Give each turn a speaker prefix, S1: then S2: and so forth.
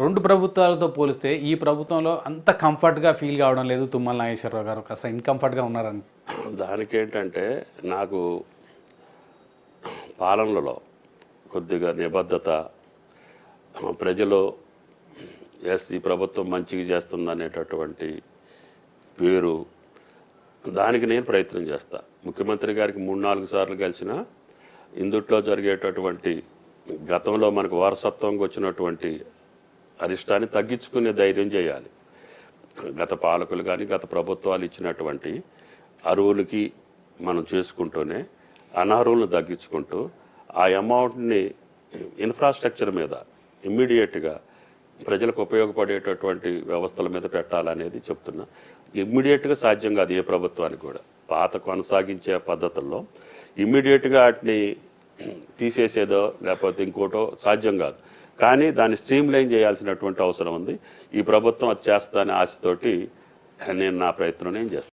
S1: రెండు ప్రభుత్వాలతో పోలిస్తే ఈ ప్రభుత్వంలో అంత కంఫర్ట్గా ఫీల్ కావడం లేదు తుమ్మల నాగేశ్వరరావు గారు. కాస్త ఇన్కంఫర్ట్గా ఉన్నారని.
S2: దానికేంటంటే నాకు పాలనలో కొద్దిగా నిబద్ధత ప్రజలు ఎస్ ఈ ప్రభుత్వం మంచిగా చేస్తుంది అనేటటువంటి పేరు దానికి నేను ప్రయత్నం చేస్తా. ముఖ్యమంత్రి గారికి మూడు నాలుగు సార్లు కలిసిన ఇందుట్లో జరిగేటటువంటి గతంలో మనకు వారసత్వంగా వచ్చినటువంటి అరిష్టాన్ని తగ్గించుకునే ధైర్యం చేయాలి. గత పాలకులు కానీ గత ప్రభుత్వాలు ఇచ్చినటువంటి అరువులకి మనం చేసుకుంటూనే అనర్హులను తగ్గించుకుంటూ ఆ అమౌంట్ని ఇన్ఫ్రాస్ట్రక్చర్ మీద ఇమ్మీడియట్గా ప్రజలకు ఉపయోగపడేటటువంటి వ్యవస్థల మీద పెట్టాలనేది చెప్తున్నా. ఇమ్మీడియట్గా సాధ్యం కాదు ఏ ప్రభుత్వానికి కూడా. పాత కొనసాగించే పద్ధతుల్లో ఇమ్మీడియట్గా వాటిని తీసేసేదో లేకపోతే ఇంకోటో సాధ్యం కాదు. కానీ దాన్ని స్ట్రీమ్ లైన్ చేయాల్సినటువంటి అవసరం ఉంది. ఈ ప్రభుత్వం అది చేస్తుందనే ఆశతోటి నేను నా ప్రయత్నం నేను చేస్తాను.